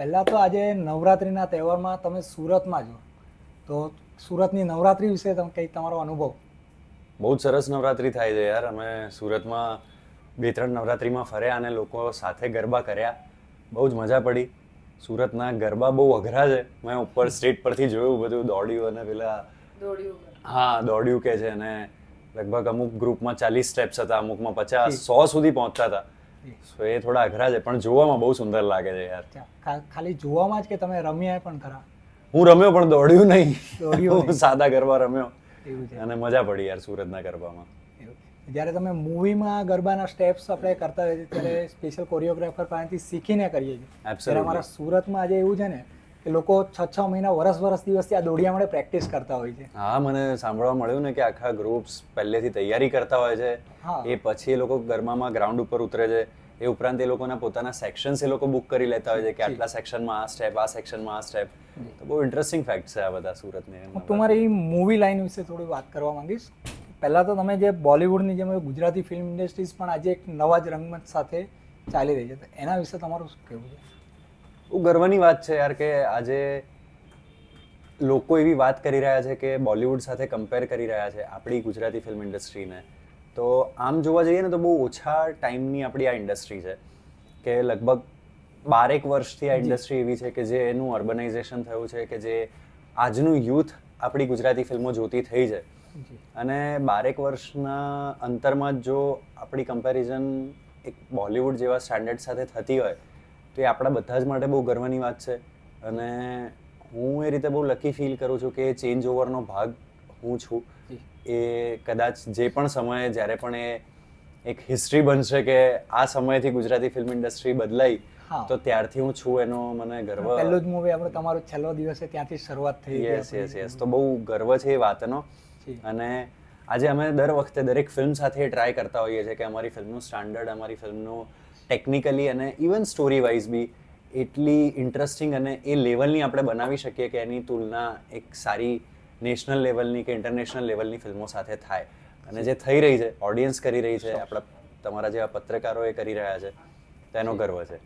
પહેલાં તો આજે નવરાત્રિના તહેવારમાં તમે સુરતમાં છો તો સુરતની નવરાત્રિ વિશે તમે કંઈક તમારો અનુભવ. બહુ જ સરસ નવરાત્રિ થાય છે યાર. અમે સુરતમાં બે ત્રણ નવરાત્રિમાં ફર્યા અને લોકો સાથે ગરબા કર્યા. બહુ જ મજા પડી. સુરતના ગરબા બહુ અઘરા છે. મેં ઉપર સ્ટેટ પરથી જોયું બધું દોડ્યું અને પેલા હા દોડ્યું કે છે અને લગભગ અમુક ગ્રુપમાં ચાલીસ સ્ટેપ્સ હતા અમુકમાં પચાસ સો સુધી પહોંચતા હતા. સો એ થોડા અઘરા છે પણ જોવામાં બહુ સુંદર લાગે છે યાર. ખાલી જોવામાં જ કે તમે રમ્યા પણ ખરા? હું રમ્યો પણ દોડ્યું નહીં. દોડ્યું સાદા ગરબા રમ્યો. અને મજા પડી યાર સુરતના ગરબામાં. જ્યારે તમે મૂવીમાં ગરબાના સ્ટેપ્સ આપણે કરતા હોઈએ ત્યારે સ્પેશિયલ કોરિયોગ્રાફર પાસેથી શીખીને કરીએ છીએ. અમારા સુરતમાં આજે એવું છે ને કે લોકો છ છ મહિના વરસ વરસ દિવસથી આ દોડિયા માટે પ્રેક્ટિસ કરતા હોય છે. હા મને સાંભળવા મળ્યું ને કે આખા ગ્રુપ્સ પહેલેથી તૈયારી કરતા હોય છે. એ પછી એ લોકો ગરમામાં ગ્રાઉન્ડ ઉપર ઉતરે છે. એ ઉપરાંત એ લોકોના પોતાના સેક્શન્સ એ લોકો બુક કરી લેતા હોય છે કે આટલા સેક્શનમાં આ સ્ટેપ આ સેક્શનમાં આ સ્ટેપ તો બહુ ઇન્ટરેસ્ટિંગ ફેક્ટ છે આ બધા સુરતની હું તમારી મૂવી લાઈન વિશે થોડી વાત કરવા માંગીશ. પહેલાં તો તમે જે બોલિવૂડની જેમ ગુજરાતી ફિલ્મ ઇન્ડસ્ટ્રીઝ પણ આજે એક નવા જ રંગમંચ સાથે ચાલી રહી છે. એના વિશે તમારું શું કહેવું છે? બહુ ગર્વની વાત છે યાર કે આજે લોકો એવી વાત કરી રહ્યા છે કે બોલિવૂડ સાથે કમ્પેર કરી રહ્યા છે આપણી ગુજરાતી ફિલ્મ ઇન્ડસ્ટ્રીને તો આમ જોવા જઈએ ને તો બહુ ઓછા ટાઈમની આપણી આ ઇન્ડસ્ટ્રી છે કે લગભગ બારેક વર્ષથી આ ઇન્ડસ્ટ્રી એવી છે કે જે એનું અર્બનાઇઝેશન થયું છે કે જે આજનું યુથ આપણી ગુજરાતી ફિલ્મો જોતી થઈ છે. અને બારેક વર્ષના અંતરમાં જ જો આપણી કમ્પેરિઝન એક બોલિવૂડ જેવા સ્ટાન્ડર્ડ સાથે થતી હોય તો એ આપણા બધા જ માટે બહુ ગર્વની વાત છે. અને હું એ રીતે બહુ લકી ફીલ કરું છું કે ચેન્જ ઓવરનો ભાગ હું છું. એ કદાચ જે પણ સમયે જ્યારે પણ એ એક હિસ્ટ્રી બનશે કે આ સમયથી ગુજરાતી ફિલ્મ ઇન્ડસ્ટ્રી બદલાઈ તો ત્યારથી હું છું એનો મને ગર્વ પહેલું જ મૂવી આપણે તમારો છેલ્લો દિવસે ત્યાંથી શરૂઆત થઈ યસ યસ યસ તો બહુ ગર્વ છે એ વાતનો. અને આજે અમે દર વખતે દરેક ફિલ્મ સાથે ટ્રાય કરતા હોઈએ છીએ કે અમારી ફિલ્મનું સ્ટાન્ડર્ડ અમારી ફિલ્મનું ટેકનિકલી અને ઇવન સ્ટોરી વાઇઝ બી એટલી ઇન્ટરેસ્ટિંગ અને એ લેવલની આપણે બનાવી શકીએ કે એની તુલના એક સારી નેશનલ લેવલની કે ઇન્ટરનેશનલ લેવલની ફિલ્મો સાથે થાય. અને જે થઈ રહી છે ઓડિયન્સ કરી રહી છે આપણા તમારા જેવા પત્રકારો એ કરી રહ્યા છે તેનો ગર્વ છે.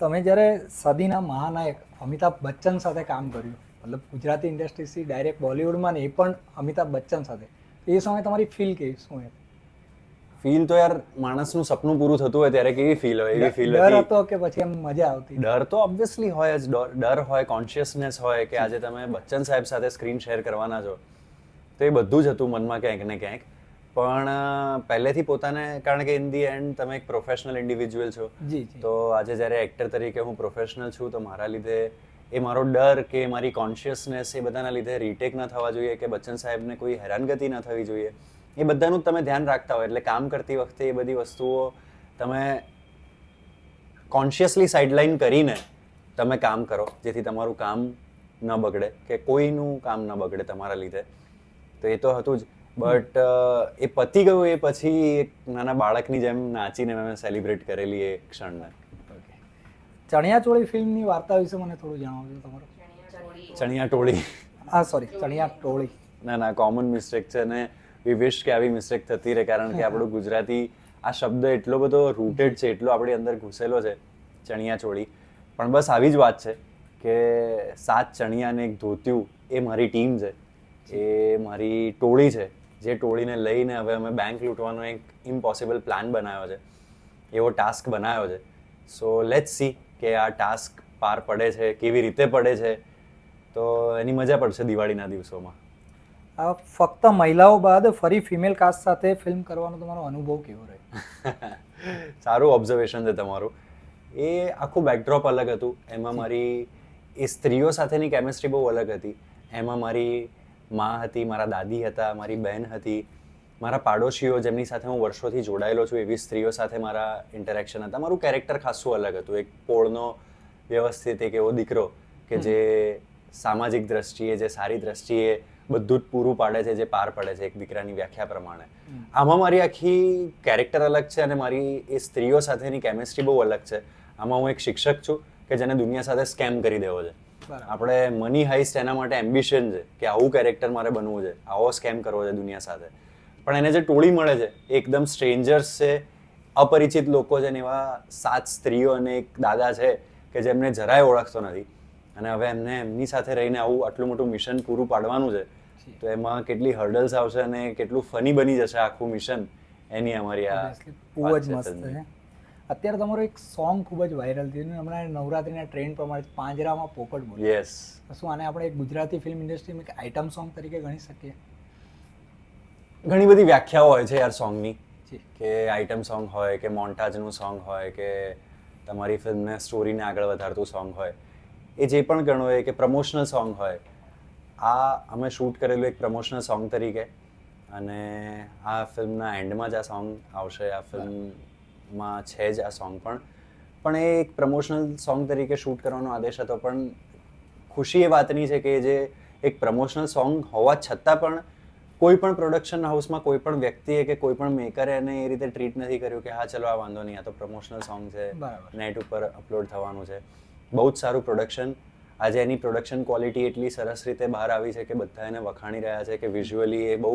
તમે જ્યારે સદીના મહાનાયક અમિતાભ બચ્ચન સાથે કામ કર્યું મતલબ ગુજરાતી ઇન્ડસ્ટ્રીથી ડાયરેક્ટ બોલિવૂડમાં ને એ પણ અમિતાભ બચ્ચન સાથે એ સમયે તમારી ફીલ કેવી? શું હતી ફીલ તો યાર માણસનું સપનું પૂરું થતું હોય ત્યારે કેવી ફીલ હોય એવી ફીલ ડર હતો. કે પછી એમ મજા આવતી. ડર તો ઓબ્વિયસલી હોય જ. ડર- હોય કોન્શિયસનેસ હોય કે આજે તમે બચ્ચન સાહેબ સાથે સ્ક્રીન શેર કરવાના છો. તો એ બધું જ હતું મનમાં ક્યાંક ને ક્યાંક. પણ પહેલેથી પોતાને કારણ કે ઇન ધી એન્ડ તમે એક પ્રોફેશનલ ઇન્ડિવિજ્યુઅલ છો. તો આજે જ્યારે એક્ટર તરીકે હું પ્રોફેશનલ છું તો મારા લીધે એ મારો ડર કે મારી કોન્શિયસનેસ એ બધાના લીધે રીટેક ન થવા જોઈએ કે બચ્ચન સાહેબને કોઈ હેરાનગતિ ન થવી જોઈએ. એ બધાનું તમે ધ્યાન રાખતા હોય. એટલે કામ કરતી વખતે એ બધી વસ્તુઓ તમે કોન્શિયસલી સાઇડલાઇન કરીને તમે કામ કરો જેથી તમારું કામ ન બગડે કે કોઈનું કામ ન બગડે તમારા લીધે. તો એ તો હતું જ. બટ એ પતી ગયું એ પછી એક નાના બાળકની જેમ નાચીને મેં સેલિબ્રેટ કરેલી એ ક્ષણને. ઓકે ચણિયાચોળી ફિલ્મની વાર્તા વિશે મને થોડું જણાવજો તમારું? ચણિયા ટોળી હા સોરી ચણિયા ટોળી ના ના કોમન મિસ્ટેક છે અને વી વિશ કે આવી મિસ્ટેક થતી રહે કારણ કે આપણું ગુજરાતી આ શબ્દ એટલો બધો રૂટેડ છે એટલો આપણી અંદર ઘૂસેલો છે ચણિયા ચોળી. પણ બસ આવી જ વાત છે કે સાત ચણિયા અને એક ધોતિયું એ મારી ટીમ છે એ મારી ટોળી છે. જે ટોળીને લઈને હવે અમે બેંક લૂંટવાનો એક ઇમ્પોસિબલ પ્લાન બનાવ્યો છે એવો ટાસ્ક બનાવ્યો છે. સો લેટ્સ સી કે આ ટાસ્ક પાર પડે છે કેવી રીતે પડે છે. તો એની મજા પડશે દિવાળીના દિવસોમાં. આ ફક્ત મહિલાઓ બાદ ફરી ફિમેલ કાસ્ટ સાથે ફિલ્મ કરવાનો તમારો અનુભવ કેવો રહ્યો? સારું ઓબ્ઝર્વેશન છે તમારું. એ આખું બેકડ્રોપ અલગ હતું. એમાં મારી એ સ્ત્રીઓ સાથેની કેમિસ્ટ્રી બહુ અલગ હતી. એમાં મારી મા હતી મારા દાદી હતા મારી બહેન હતી. મારા પાડોશીઓ જેમની સાથે હું વર્ષોથી જોડાયેલો છું એવી સ્ત્રીઓ સાથે મારા ઇન્ટરેક્શન હતા. મારું કેરેક્ટર ખાસું અલગ હતું. એક પોળનો વ્યવસ્થિત એક એવો દીકરો કે જે સામાજિક દ્રષ્ટિએ જે સારી દ્રષ્ટિએ બધું જ પૂરું પાડે છે જે પાર પડે છે એક દીકરાની વ્યાખ્યા પ્રમાણે. આમાં મારી આખી કેરેક્ટર અલગ છે અને મારી એ સ્ત્રીઓ સાથેની કેમિસ્ટ્રી બહુ અલગ છે. આમાં હું એક શિક્ષક છું કે જેને દુનિયા સાથે સ્કેમ કરી દેવો છે. આપણે મની હાઈસ્ટ એના માટે એમ્બિશન છે કે આવું કેરેક્ટર મારે બનવું છે આવો સ્કેમ કરવો છે દુનિયા સાથે. પણ એને જે ટોળી મળે છે એકદમ સ્ટ્રેન્જર્સ છે અપરિચિત લોકો છે ને એવા સાત સ્ત્રીઓ અને એક દાદા છે કે જેમને જરાય ઓળખતો નથી. અને હવે એમને એમની સાથે રહીને આવું આટલું મોટું મિશન પૂરું પાડવાનું છે તો એમાં કેટલી હર્ડલ્સ આવશે અને કેટલું ફની બની જશે આખું મિશન એની અમારી આ ખૂબ જ મસ્ત છે. અત્યારે તમારો એક સોંગ ખૂબ જ વાયરલ થયું હમણાં નવરાત્રીના ટ્રેન્ડ પ્રમાણે પાંજરામાં પોપટ બોલ. યસ શું આને આપણે એક ગુજરાતી ફિલ્મ ઇન્ડસ્ટ્રીમાં એક આઇટમ સોંગ તરીકે ગણી શકીએ? ઘણી બધી વ્યાખ્યાઓ હોય છે યાર સોંગની કે આઇટમ સોંગ હોય કે મોન્ટાજનું સોંગ હોય કે તમારી ફિલ્મને સ્ટોરીને આગળ વધારતું સોંગ હોય. એ જે પણ ગણો હોય કે પ્રમોશનલ સોંગ હોય આ અમે શૂટ કરેલું એક પ્રમોશનલ સોંગ તરીકે. અને આ ફિલ્મના એન્ડમાં જ આ સોંગ આવશે. આ ફિલ્મમાં છે જ આ સોંગ પણ. પણ એ એક પ્રમોશનલ સોંગ તરીકે શૂટ કરવાનો આદેશ હતો. પણ ખુશી એ વાતની છે કે જે એક પ્રમોશનલ સોંગ હોવા છતાં પણ કોઈ પણ પ્રોડક્શન હાઉસમાં કોઈ પણ વ્યક્તિએ કે કોઈ પણ મેકરે એને એ રીતે ટ્રીટ નથી કર્યું કે હા ચલો આ વાંધો નહીં. આ તો પ્રમોશનલ સોંગ છે. નેટ ઉપર અપલોડ થવાનું છે. બહુ જ સારું પ્રોડક્શન આજે એની પ્રોડક્શન ક્વોલિટી એટલી સરસ રીતે બહાર આવી છે કે બધા એને વખાણી રહ્યા છે કે વિઝ્યુઅલી એ બહુ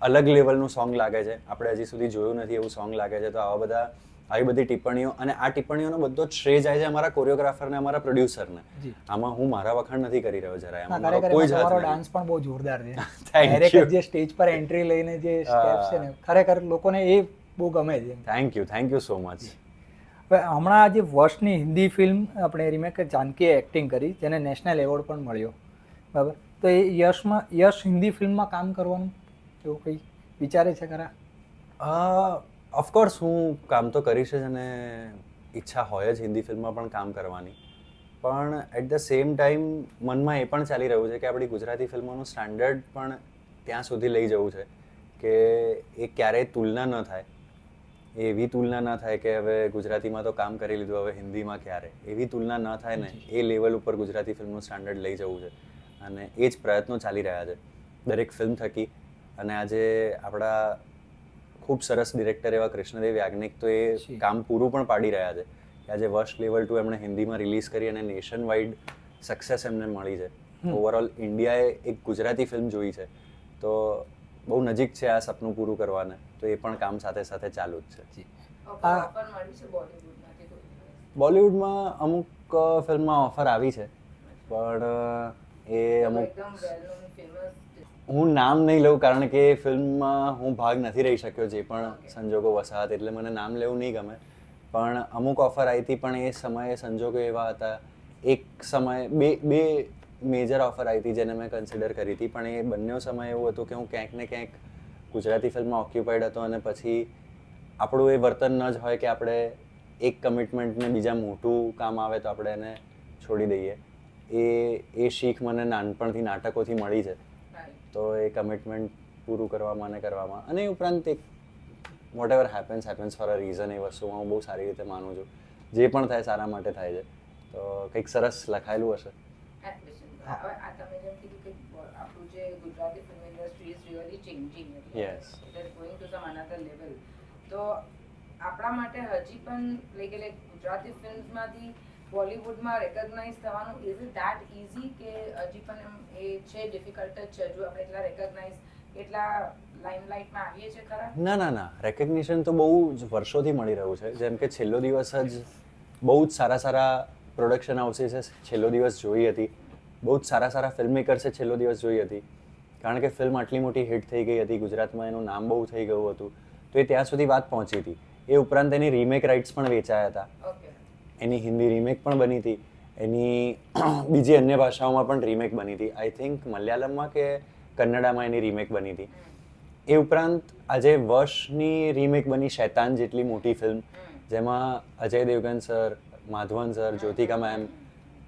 અલગ લેવલનું સોંગ લાગે છે. આપણે હજી સુધી જોયું નથી એવું સોંગ લાગે છે. તો આવા બધા આવી બધી ટિપ્પણીઓ અને આ ટિપ્પણીઓનો બધો શ્રેય જાય છે અમારા કોરિયોગ્રાફરને અમારા પ્રોડ્યુસરને આમાં હું મારા વખાણ નથી કરી રહ્યો મારો ખરેખર કોઈ એમાં જ. ડાન્સ પણ બહુ જોરદાર છે. Direct જે સ્ટેજ પર એન્ટ્રી લઈને જે સ્ટેપ્સ છે ને ખરેખર લોકોને એ બહુ ગમે છે. Thank you thank you so much હમણાં જે વર્ષની હિન્દી ફિલ્મ આપણે રીમેક જાનકીએ એક્ટિંગ કરી, જેને નેશનલ એવોર્ડ પણ મળ્યો. બરાબર? તો એ યશમાં, યશ હિન્દી ફિલ્મમાં કામ કરવાનું? એવું કંઈ વિચારે છે ખરા? ઓફકોર્સ હું કામ તો કરીશ જ અને ઈચ્છા હોય જ હિન્દી ફિલ્મમાં પણ કામ કરવાની. પણ એટ ધ સેમ ટાઈમ મનમાં એ પણ ચાલી રહ્યું છે કે આપણી ગુજરાતી ફિલ્મોનું સ્ટાન્ડર્ડ પણ ત્યાં સુધી લઈ જવું છે કે એ ક્યારેય તુલના ન થાય. એવી તુલના ન થાય કે હવે ગુજરાતીમાં તો કામ કરી લીધું હવે હિન્દીમાં ક્યારે? એવી તુલના ન થાય ને એ લેવલ ઉપર ગુજરાતી ફિલ્મનું સ્ટાન્ડર્ડ લઈ જવું છે. અને એ જ પ્રયત્નો ચાલી રહ્યા છે. દરેક ફિલ્મ થકી. અને આજે આપણા ખૂબ સરસ ડિરેક્ટર એવા કૃષ્ણદેવ યાજ્ઞિક તો એ કામ પૂરું પણ પાડી રહ્યા છે કે આજે વર્ષ લેવલ ટુ એમણે હિન્દીમાં રિલીઝ કરી અને નેશન વાઇડ સક્સેસ એમને મળી છે. ઓવરઓલ ઇન્ડિયાએ એક ગુજરાતી ફિલ્મ જોઈ છે. તો બહુ નજીક છે આ સપનું પૂરું કરવાને. તો એ પણ કામ સાથે સાથે ચાલુ જ છે? બોલિવૂડમાં અમુક ફિલ્મમાં ઓફર આવી છે. પણ એ અમુક હું નામ નહીં લઉં કારણ કે એ ફિલ્મમાં હું ભાગ નથી રહી શક્યો જે પણ સંજોગો વસાહત એટલે મને નામ લેવું નહીં ગમે. પણ અમુક ઓફર આવી હતી પણ એ સમયે સંજોગો એવા હતા. એક સમયે બે બે મેજર ઓફર આવી હતી જેને મેં કન્સિડર કરી હતી. પણ એ બંને સમય એવું હતું કે હું ક્યાંક ને ક્યાંક ગુજરાતી ફિલ્મમાં ઓક્યુપાઈડ હતો અને પછી આપણું એ વર્તન ન જ હોય કે આપણે એક કમિટમેન્ટને બીજા મોટું કામ આવે તો આપણે એને છોડી દઈએ. એ એ શીખ મને નાનપણથી નાટકોથી મળી છે. તો એ કમિટમેન્ટ પૂરું કરવામાં અને કરવામાં અને એ ઉપરાંત એક whatever happens happens for a reason એ વસ્તુમાં હું બહુ સારી રીતે માનું છું. જે પણ થાય સારા માટે થાય છે. તો કંઈક સરસ લખાયેલું હશે. જે Gujarati film industry is really changing yes it is going to some another level તો આપણા માટે હજી પણ લાઈક એટલે ગુજરાતી ફિલ્મ્સમાંથી બોલિવૂડમાં રેકગ્નાઇઝ થવાનું ઇઝ ઇટ ધેટ ઇઝી કે હજી પણ એમ એ છે ડિફિકલ્ટ જ છે? જો આપણે એટલા રેકગ્નાઇઝ એટલા લાઇમલાઇટમાં આવીએ છીએ ખરા? ના ના ના. રેકગ્નિશન તો બહુ જ વર્ષોથી મળી રહ્યું છે. જેમ કે છેલ્લો દિવસ જ બહુ જ સારા સારા પ્રોડક્શન હાઉસીસે છેલ્લો દિવસ જોઈ હતી. બહુ જ સારા સારા ફિલ્મ મેકર્સે છેલ્લો દિવસ જોઈ હતી. કારણ કે ફિલ્મ આટલી મોટી હિટ થઈ ગઈ હતી ગુજરાતમાં એનું નામ બહુ થઈ ગયું હતું. તો એ ત્યાં સુધી વાત પહોંચી હતી. એ ઉપરાંત એની રીમેક રાઇટ્સ પણ વેચાયા હતા. એની હિન્દી રીમેક પણ બની હતી. એની બીજી અન્ય ભાષાઓમાં પણ રીમેક બની હતી. આઈ થિંક મલયાલમમાં કે કન્નડામાં એની રીમેક બની હતી. એ ઉપરાંત આજે વર્ષની રીમેક બની શૈતાન જેટલી મોટી ફિલ્મ જેમાં Ajay Devgan sir Madhavan sir Jyothika ma'am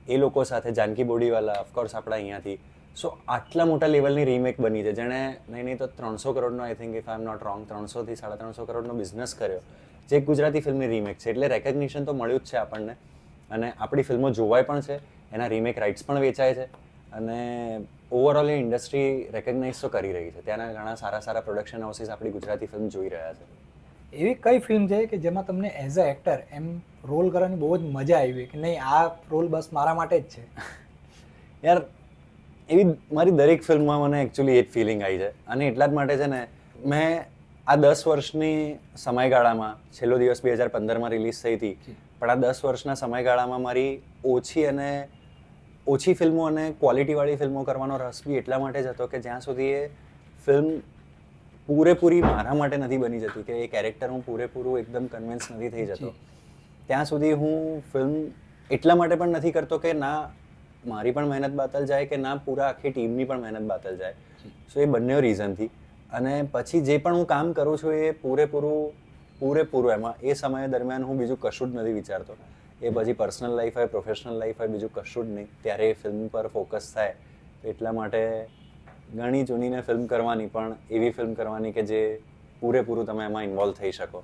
એ લોકો સાથે, જાનકી બોડીવાલા ઓફકોર્સ આપણા અહીંયાથી. સો આટલા મોટા લેવલની રીમેક બની છે. જેણે નહીં નહીં, તો ત્રણસો કરોડનો I think if I am not wrong ત્રણસોથી સાડા ત્રણસો કરોડનો બિઝનેસ કર્યો. જે ગુજરાતી ફિલ્મની રીમેક છે. એટલે રેકગ્નિશન તો મળ્યું જ છે આપણને. અને આપણી ફિલ્મો જોવાય પણ છે. એના રીમેક રાઇટ્સ પણ વેચાય છે. અને ઓવરઓલ એ ઇન્ડસ્ટ્રી રેકગ્નાઇઝ તો કરી રહી છે. ત્યાંના ઘણા સારા સારા પ્રોડક્શન હાઉસીસ આપણી ગુજરાતી ફિલ્મ જોઈ રહ્યા છે. એવી કઈ ફિલ્મ છે કે જેમાં તમને એઝ અ એક્ટર એમ રોલ કરવાની બહુ જ મજા આવી કે નહીં આ રોલ બસ મારા માટે જ છે. યાર એવી મારી દરેક ફિલ્મમાં મને એકચ્યુઅલી એ જ ફિલિંગ આવી છે. અને એટલા જ માટે છે ને મેં આ દસ વર્ષની સમયગાળામાં છેલ્લો દિવસ બે હજાર પંદરમાં રિલીઝ થઈ હતી પણ આ દસ વર્ષના સમયગાળામાં મારી ઓછી અને ઓછી ફિલ્મો અને ક્વોલિટીવાળી ફિલ્મો કરવાનો રસ બી એટલા માટે જ હતો કે જ્યાં સુધી એ ફિલ્મ પૂરેપૂરી મારા માટે નથી બની જતી કે એ કેરેક્ટર હું પૂરેપૂરું એકદમ કન્વિન્સ નથી થઈ જતો. ત્યાં સુધી હું ફિલ્મ એટલા માટે પણ નથી કરતો કે ના મારી પણ મહેનત બાતલ જાય કે ના પૂરા આખી ટીમની પણ મહેનત બાતલ જાય. સો એ બંને રીઝનથી અને પછી જે પણ હું કામ કરું છું એ પૂરેપૂરું પૂરેપૂરું એમાં એ સમય દરમિયાન હું બીજું કશું જ નથી વિચારતો. એ પછી પર્સનલ લાઈફ હોય પ્રોફેશનલ લાઈફ હોય બીજું કશું જ નહીં. ત્યારે એ ફિલ્મ પર ફોકસ થાય. તો એટલા માટે ઘણી ચૂનીને ફિલ્મ કરવાની પણ એવી ફિલ્મ કરવાની કે જે પૂરેપૂરું તમે એમાં ઇન્વોલ્વ થઈ શકો.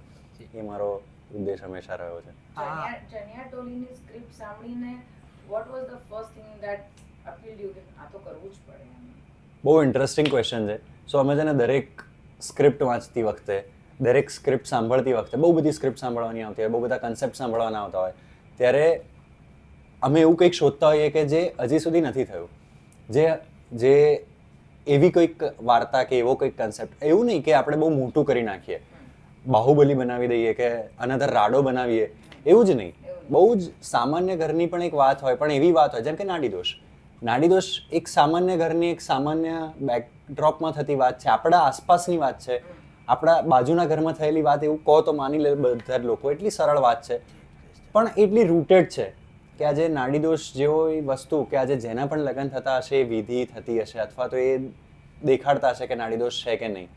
એ મારો ઉદ્દેશ હંમેશા રહ્યો છે. ચણિયા ટોલીની સ્ક્રિપ્ટ સાંભળીને what was the first thing that appeal you કે આ તો કરવું જ પડે બહુ ઇન્ટરેસ્ટિંગ ક્વેશ્ચન છે. સો અમે છે ને દરેક સ્ક્રિપ્ટ વાંચતી વખતે દરેક સ્ક્રિપ્ટ સાંભળતી વખતે બહુ બધી સ્ક્રિપ્ટ સાંભળવાની આવતી હોય બહુ બધા કન્સેપ્ટ સાંભળવાના આવતા હોય ત્યારે અમે એવું કંઈક શોધતા હોઈએ કે જે હજી સુધી નથી થયું. જે જે એવી કોઈક વાર્તા કે એવો કોઈક કન્સેપ્ટ એવું નહીં કે આપણે બહુ મોટું કરી નાખીએ. બાહુબલી બનાવી દઈએ કે અનધર રાડો બનાવીએ એવું જ નહીં. બહુ જ સામાન્ય ઘરની પણ એક વાત હોય પણ એવી વાત હોય જેમ કે નાડી દોષ નાડી દોષ એક સામાન્ય ઘરની એક સામાન્ય બેકડ્રોપમાં થતી વાત છે આપણા આસપાસની વાત છે. આપણા બાજુના ઘરમાં થયેલી વાત એવું કહો તો માની લે બધા લોકો એટલી સરળ વાત છે. પણ એટલી રૂટેડ છે. કે આજે નાડી દોષ જેવો વસ્તુ કે આજે જેના પણ લગ્ન થતા હશે એ વિધિ થતી હશે અથવા તો એ દેખાડતા હશે કે નાડી દોષ છે કે નહીં.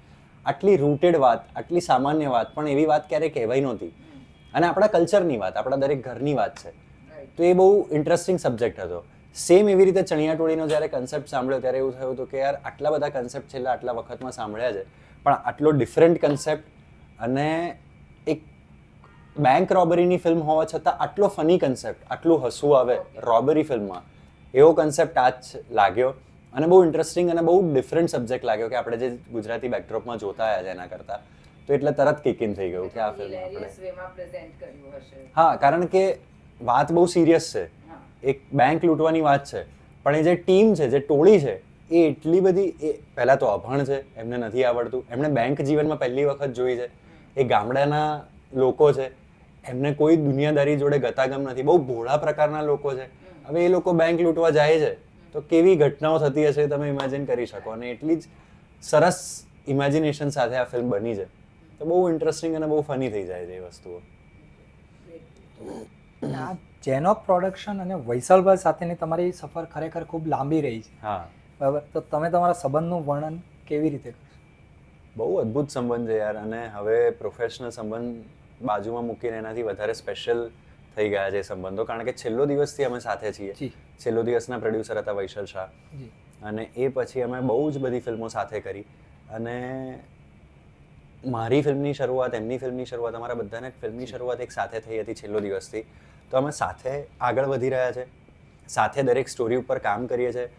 આટલી રૂટેડ વાત આટલી સામાન્ય વાત પણ એવી વાત ક્યારેય કહેવાય નહોતી. અને આપણા કલ્ચરની વાત આપણા દરેક ઘરની વાત છે. તો એ બહુ ઇન્ટરેસ્ટિંગ સબ્જેક્ટ હતો. સેમ એવી રીતે ચણિયાટોળીનો જ્યારે કન્સેપ્ટ સાંભળ્યો ત્યારે એવું થયું હતું કે યાર આટલા બધા કન્સેપ્ટ છેલ્લા આટલા વખતમાં સાંભળ્યા છે. પણ આટલો ડિફરન્ટ કન્સેપ્ટ અને બેંક રોબરીની ફિલ્મ હોવા છતાં આટલો ફની કન્સેપ્ટ આટલું હસવું આવે રોબરી ફિલ્મમાં એવો કન્સેપ્ટ આ જ લાગ્યો. અને બહુ ઇન્ટરેસ્ટિંગ અને બહુ ડિફરન્ટ સબ્જેક્ટ લાગ્યો કે આપણે જે ગુજરાતી બેકડ્રોપમાં જોતા આવ્યા છે એના કરતાં. તો એટલે તરત કિક ઇન થઈ ગયું કે આ ફિલ્મ આપણે હા કારણ કે વાત બહુ સિરિયસ છે. એક બેંક લૂંટવાની વાત છે. પણ એ જે ટીમ છે જે ટોળી છે એ એટલી બધી એ પહેલાં તો અભણ છે એમને નથી આવડતું. એમણે બેંક જીવનમાં પહેલી વખત જોઈ છે. એ ગામડાના લોકો છે. એમને કોઈ દુનિયાદારી જોડે ગતાગમ નથી. બહુ ભોળા પ્રકારના લોકો છે. હવે એ લોકો બેંક લૂંટવા જાય છે. તો કેવી ઘટનાઓ થતી હશે તમે ઇમેજિન કરી શકો. અને એટલી જ સરસ ઇમેજિનેશન સાથે આ ફિલ્મ બની છે. તો બહુ ઇન્ટરેસ્ટિંગ અને બહુ ફની થઈ જાય છે એ વસ્તુઓ. આ જેનોક પ્રોડક્શન અને વૈસલભાઈ સાથેની તમારી સફર ખરેખર ખૂબ લાંબી રહી છે. હા. બરાબર? તો તમે તમારા સંબંધનું વર્ણન કેવી રીતે કરશો? બહુ અદ્ભુત સંબંધ છે યાર. અને હવે પ્રોફેશનલ સંબંધ બાજુમાં મૂકીને એનાથી વધારે સ્પેશિયલ થઈ ગયા છે સંબંધો. કારણ કે છેલ્લો દિવસથી અમે સાથે છીએ. છેલ્લો દિવસના પ્રોડ્યુસર હતા વૈશલ શાહ. અને એ પછી અમે બહુ જ બધી ફિલ્મો સાથે કરી. અને મારી ફિલ્મની શરૂઆત એમની ફિલ્મની શરૂઆત અમારા બધાને ફિલ્મની શરૂઆત એક સાથે થઈ હતી છેલ્લો દિવસથી. તો અમે સાથે આગળ વધી રહ્યા છે. સાથે દરેક સ્ટોરી ઉપર કામ કરીએ છીએ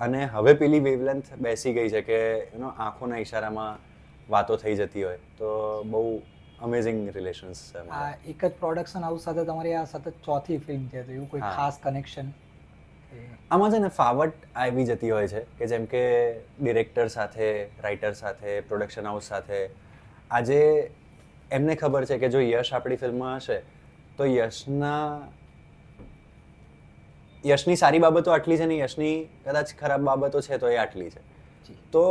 અને હવે પેલી વેવલેન્થ બેસી ગઈ છે કે એનો આંખોના ઈશારામાં વાતો થઈ જતી હોય. તો બહુ અમેઝિંગ રિલેશન્સ છે આ એક જ પ્રોડક્શન હાઉસ સાથે તમારી આ સતત ચોથી ફિલ્મ છે તો એવું કોઈ ખાસ કનેક્શન આમાં છે ને ફાવટ આવી જતી હોય છે કે જેમ કે ડિરેક્ટર સાથે રાઇટર સાથે પ્રોડક્શન હાઉસ સાથે. આજે એમને ખબર છે કે જો યશ આપણી ફિલ્મમાં હશે તો યશના યશની સારી બાબતો આટલી છે ને યશની કદાચ ખરાબ બાબતો છે તો એ આટલી છે. તો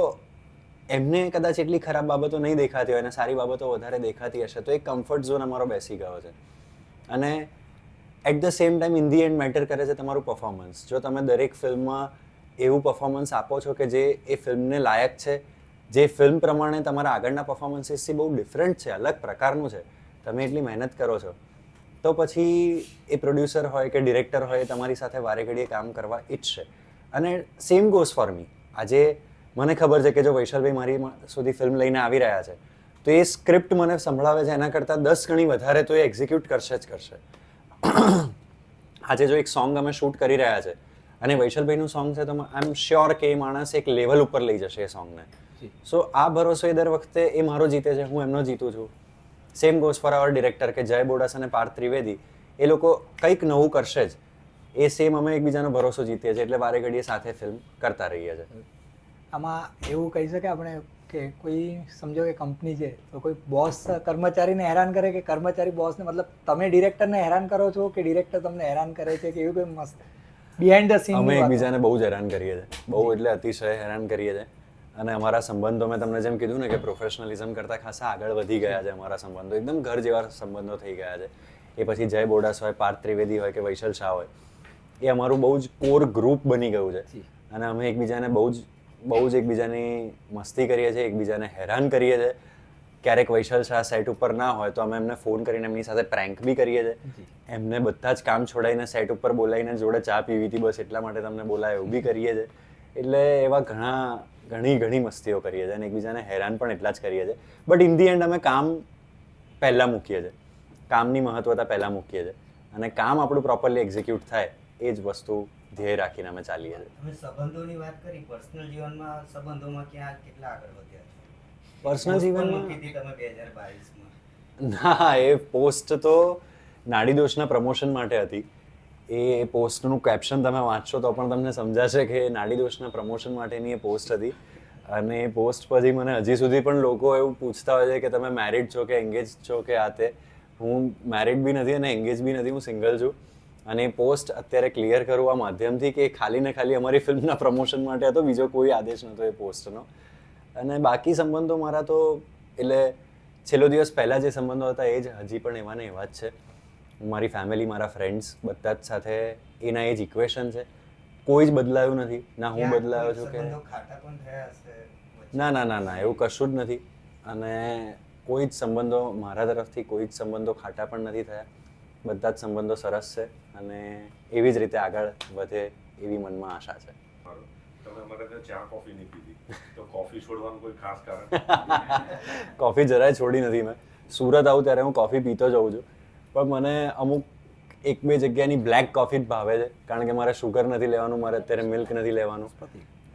એમને કદાચ એટલી ખરાબ બાબતો નહીં દેખાતી હોય અને સારી બાબતો વધારે દેખાતી હશે, તો એક કમ્ફર્ટ ઝોન અમારો બેસી ગયો છે. અને at the same time in the end matter કરે છે તમારું પર્ફોમન્સ જો તમે દરેક ફિલ્મમાં એવું પરફોર્મન્સ આપો છો કે જે એ ફિલ્મને લાયક છે, જે ફિલ્મ પ્રમાણે તમારા આગળના પર્ફોમન્સીસથી બહુ ડિફરન્ટ છે, અલગ પ્રકારનું છે, તમે એટલી મહેનત કરો છો, તો પછી એ પ્રોડ્યુસર હોય કે ડિરેક્ટર હોય એ તમારી સાથે વારે ઘડીએ કામ કરવા ઈચ્છશે. અને સેમ ગોઝ ફોર મી આજે મને ખબર છે કે જો વૈશાલભાઈ મારી સુધી ફિલ્મ લઈને આવી રહ્યા છે તો એ સ્ક્રિપ્ટ મને સંભળાવે છે. એના કરતાં દસ ગણી વધારે તો એ એક્ઝિક્યુટ કરશે જ કરશે. આજે જો એક સોંગ અમે શૂટ કરી રહ્યા છે અને વૈશલભાઈનું સોંગ છે તો આઈ એમ શ્યોર કે એ માણસ એક લેવલ ઉપર લઈ જશે એ સોંગને સો આ ભરોસો એ દર વખતે એ મારો જીતે છે હું એમનો જીતું છું. Same goes for our director કે જય બોડાસ અને પાર્થ ત્રિવેદી. એ લોકો કંઈક નવું કરશે જ. એ સેમ અમે એકબીજાનો ભરોસો જીતીએ છીએ એટલે વારે ઘડીએ સાથે ફિલ્મ કરતા રહીએ છીએ. આમાં એવું કહી શકે આપણે કે કોઈ સમજો કે કંપની છે તો કોઈ બોસ કર્મચારીને હેરાન કરે કે કર્મચારી બોસને મતલબ તમે ડિરેક્ટરને હેરાન કરો છો કે ડિરેક્ટર તમને હેરાન કરે છે કે એવું કોઈ મસ્ત બિહાઇન્ડ ધ સીન અમે એકબીજાને બહુ જ હેરાન કરીએ છીએ. બહુ એટલે અતિશય હેરાન કરીએ છીએ. અને અમારા સંબંધો મેં તમને જેમ કીધું ને કે પ્રોફેશનલિઝમ કરતાં ખાસા આગળ વધી ગયા છે અમારા સંબંધો. એકદમ ઘર જેવા સંબંધો થઈ ગયા છે. એ પછી જય બોડાસ હોય પાર્થ ત્રિવેદી હોય કે વૈશલ શાહ હોય એ અમારું બહુ જ કોર ગ્રુપ બની ગયું છે. અને અમે એકબીજાને બહુ જ બહુ જ એકબીજાની મસ્તી કરીએ છીએ એકબીજાને હેરાન કરીએ છીએ. ક્યારેક વૈશાલ શાહ સાઇટ ઉપર ના હોય તો અમે એમને ફોન કરીને એમની સાથે પ્રેન્ક બી કરીએ છીએ. એમને બધા જ કામ છોડાઈને સાઇટ ઉપર બોલાવીને જોડે ચા પીવી હતી બસ એટલા માટે તમને બોલાય એવું બી કરીએ છીએ. એટલે એવા ઘણા ઘણી ઘણી મસ્તીઓ કરીએ છીએ અને એકબીજાને હેરાન પણ એટલા જ કરીએ છીએ. બટ ઇન ધી એન્ડ અમે કામ પહેલાં મૂકીએ છીએ. કામની મહત્વતા પહેલાં મૂકીએ છીએ. અને કામ આપણું પ્રોપરલી એક્ઝિક્યુટ થાય એ જ વસ્તુ ધ્યેય રાખીને અમે ચાલીએ છીએ. સંબંધોની વાત કરી પર્સનલ જીવનમાં સંબંધોમાં ક્યાં કેટલા આગળ વધ્યા છો? Personal જીવનમાં- કીધી તમે 2022 માં ના એ પોસ્ટ તો નાડી દોષના પ્રમોશન માટે હતી. એ પોસ્ટનું કેપ્શન તમે વાંચશો તો પણ તમને સમજાશે કે નાડી દોષના પ્રમોશન માટેની એ પોસ્ટ હતી. અને એ પોસ્ટ પછી મને હજી સુધી પણ લોકો એવું પૂછતા હોય છે કે તમે મેરિડ છો કે એંગેજ છો કે આ તે. હું મેરિડ બી નથી અને એંગેજ બી નથી હું સિંગલ છું. અને એ પોસ્ટ અત્યારે ક્લિયર કરું આ માધ્યમથી કે ખાલી ને ખાલી અમારી ફિલ્મના પ્રમોશન માટે હતો બીજો કોઈ આદેશ નહોતો એ પોસ્ટનો. અને બાકી સંબંધો મારા તો એટલે છેલ્લો દિવસ પહેલાં જે સંબંધો હતા એ જ હજી પણ એવાને એવા જ છે. મારી ફેમિલી મારા ફ્રેન્ડ્સ બધા જ સાથે એના એ જ ઇક્વેશન છે. કોઈ જ બદલાયું નથી. ના હું બદલાયો છું કે. ના ના ના ના એવું કશું જ નથી. અને કોઈ જ સંબંધો મારા તરફથી કોઈ જ સંબંધો ખાટા પણ નથી થયા. બધા જ સંબંધો સરસ છે અને એવી જ રીતે આગળ વધે એવી મનમાં આશા છે. કોફી જરાય છોડી નથી મેં. સુરત આવું ત્યારે હું કોફી પીતો જઉં છું. પણ મને અમુક એક બે જગ્યાની બ્લેક કોફી જ ભાવે છે. કારણ કે મારે શુગર નથી લેવાનું મારે અત્યારે મિલ્ક નથી લેવાનું.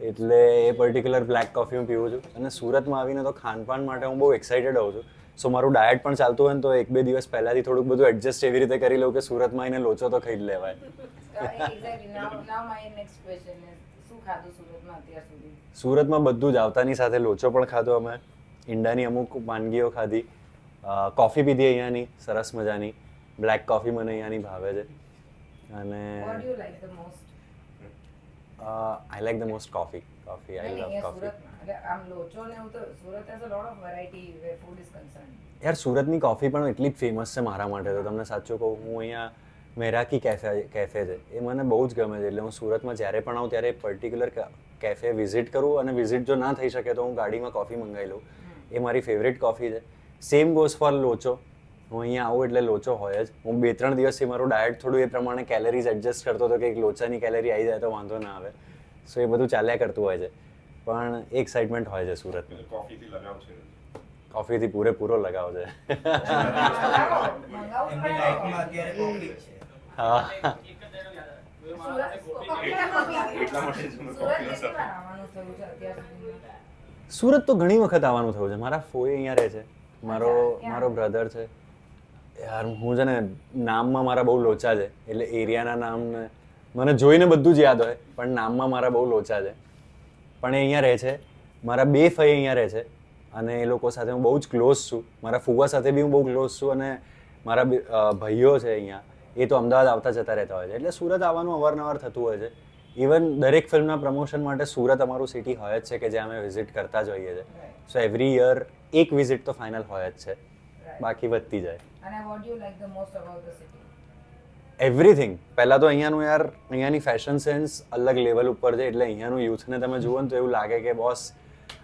એટલે એ પર્ટિક્યુલર બ્લેક કોફી હું પીવું છું. અને સુરતમાં આવીને તો ખાનપાન માટે હું બહુ એક્સાઇટેડ હોઉં છું. સો મારું ડાયટ પણ ચાલતું હોય ને તો એક બે દિવસ પહેલાંથી થોડુંક બધું એડજસ્ટ એવી રીતે કરી લઉં કે સુરતમાં એને લોચો તો ખાઈ જ લેવાય. સુરતમાં બધું જ આવતાની સાથે લોચો પણ ખાધો અમે. ઈંડાની અમુક વાનગીઓ ખાધી. કોફી પીધી અહીંયાની સરસ મજાની. બ્લેક કોફી મને અહીંયાની ભાવે છે. અને I like the most coffee coffee I love coffee યાર સુરતની કોફી પણ એટલી ફેમસ છે મારા માટે તો. તમને સાચું કહું હું અહીંયા મેરાકી કેફે કેફે છે. એ મને બહુ જ ગમે છે. એટલે હું સુરતમાં જ્યારે પણ આવું ત્યારે પર્ટિક્યુલર કેફે વિઝિટ કરું અને વિઝિટ જો ના થઈ શકે તો હું ગાડીમાં કોફી મંગાવી લઉં. એ મારી ફેવરેટ કોફી છે. Same goes for locho. હું અહીંયા આવું એટલે લોચો હોય જ. હું બે ત્રણ દિવસથી મારું ડાયટ થોડું એ પ્રમાણે કેલરીઝ એડજસ્ટ કરતો હતો કે એક લોચાની કેલરી આવી જાય તો વાંધો ના આવે. સો એ બધું ચાલ્યા કરતું હોય છે. પણ એક્સાઇટમેન્ટ હોય છે સુરતની. કોફીથી લગાવ છે. કોફીથી પૂરેપૂરો લગાવ છે. હા. સુરત તો ઘણી વખત આવવાનું થયું છે. મારા ફોઈ અહીંયા રહે છે. મારો મારો બ્રધર છે. યાર હું છે ને નામમાં મારા બહુ લોચા છે. એટલે એરિયાના નામને મને જોઈને બધું જ યાદ હોય પણ નામમાં મારા બહુ લોચા છે. પણ એ અહીંયા રહે છે. મારા બે ફઈ અહીંયા રહે છે અને એ લોકો સાથે હું બહુ જ ક્લોઝ છું. મારા ફુવા સાથે બી હું બહુ ક્લોઝ છું અને મારા ભાઈઓ છે અહીંયા. એ તો અમદાવાદ આવતા જતા રહેતા હોય છે. એટલે સુરત આવવાનું અવારનવાર થતું હોય છે. ઇવન દરેક ફિલ્મના પ્રમોશન માટે સુરત અમારું સિટી હોય જ છે કે જ્યાં અમે વિઝિટ કરતા જ હોઈએ છીએ. સો એવરી યર એક વિઝિટ તો ફાઇનલ હોય જ છે. બાકી વધતી જાય. અને what you like the most about the city everything પહેલાં તો અહીંયાનું યાર, અહીંયાની ફેશન સેન્સ અલગ લેવલ ઉપર છે, એટલે અહીંયાનું યુથને તમે જુઓ ને તો એવું લાગે કે બોસ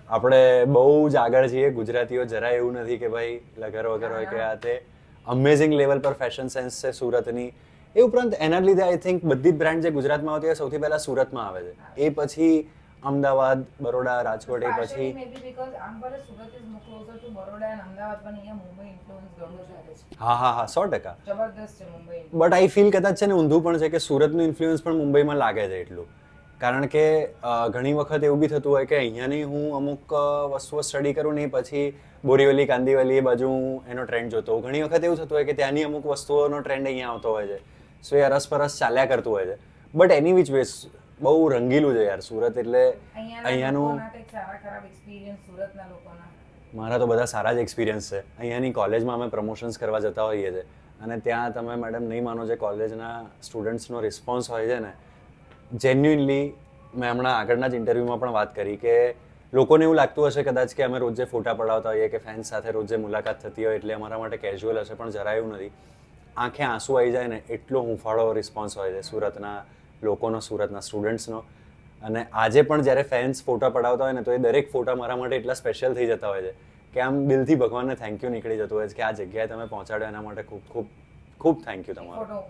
આપણે બહુ જ આગળ છીએ, ગુજરાતીઓ જરાય એવું નથી કે ભાઈ, લગર વગર હોય કે આ તે. અમેઝિંગ લેવલ પર ફેશન સેન્સ છે સુરતની. એ ઉપરાંત એના લીધે આઈ થિંક બધી બ્રાન્ડ જે ગુજરાતમાં આવતી હોય સૌથી પહેલાં સુરતમાં આવે છે. એ પછી અમદાવાદ બરોડા રાજકોટ એ પછી હા હા હા સો ટકા. બટ આઈ ફીલ કદાચ છે ને ઊંધું પણ છે કે સુરતનું ઇન્ફ્લુઅન્સ પણ મુંબઈમાં લાગે છે એટલું. કારણ કે ઘણી વખત એવું બી થતું હોય કે અહીંયાની હું અમુક વસ્તુઓ સ્ટડી કરું ને પછી બોરીવલી કાંદીવલી એ બાજુ હું એનો ટ્રેન્ડ જોતો હોઉં. ઘણી વખત એવું થતું હોય કે ત્યાંની અમુક વસ્તુઓનો ટ્રેન્ડ અહીંયા આવતો હોય છે. સો એ અરસપરસ ચાલ્યા કરતું હોય છે. બટ એની વિચ વેઝ બહુ રંગીલું છે યાર સુરત એટલે અહીંયાનું મારા તો બધા સારા જ એક્સપિરિયન્સ છે. અહીંયાની કોલેજમાં અમે પ્રમોશન્સ કરવા જતા હોઈએ છીએ અને ત્યાં તમે મેડમ નહીં માનો જે કોલેજના સ્ટુડન્ટ્સનો રિસ્પોન્સ હોય છે ને જેન્યુઇનલી મેં હમણાં આગળના જ ઇન્ટરવ્યૂમાં પણ વાત કરી કે લોકોને એવું લાગતું હશે કદાચ કે અમે રોજે ફોટા પડાવતા હોઈએ કે ફેન્સ સાથે રોજે મુલાકાત થતી હોય એટલે અમારા માટે કેઝ્યુઅલ હશે પણ જરા એવું નથી. આંખે આંસુ આવી જાય ને એટલો હુંફાળો રિસ્પોન્સ હોય છે સુરતના લોકોનો, સુરતના સ્ટુડન્ટ્સનો અને આજે પણ જ્યારે ફેન્સ ફોટા પડાવતા હોય ને, તો એ દરેક ફોટા મારા માટે એટલા સ્પેશિયલ થઈ જતા હોય છે કે આમ દિલથી ભગવાનને થેન્ક યુ નીકળી જતું હોય છે કે આ જગ્યાએ તમે પહોંચાડ્યો, એના માટે ખૂબ ખૂબ ખૂબ થેન્ક યુ તમારો.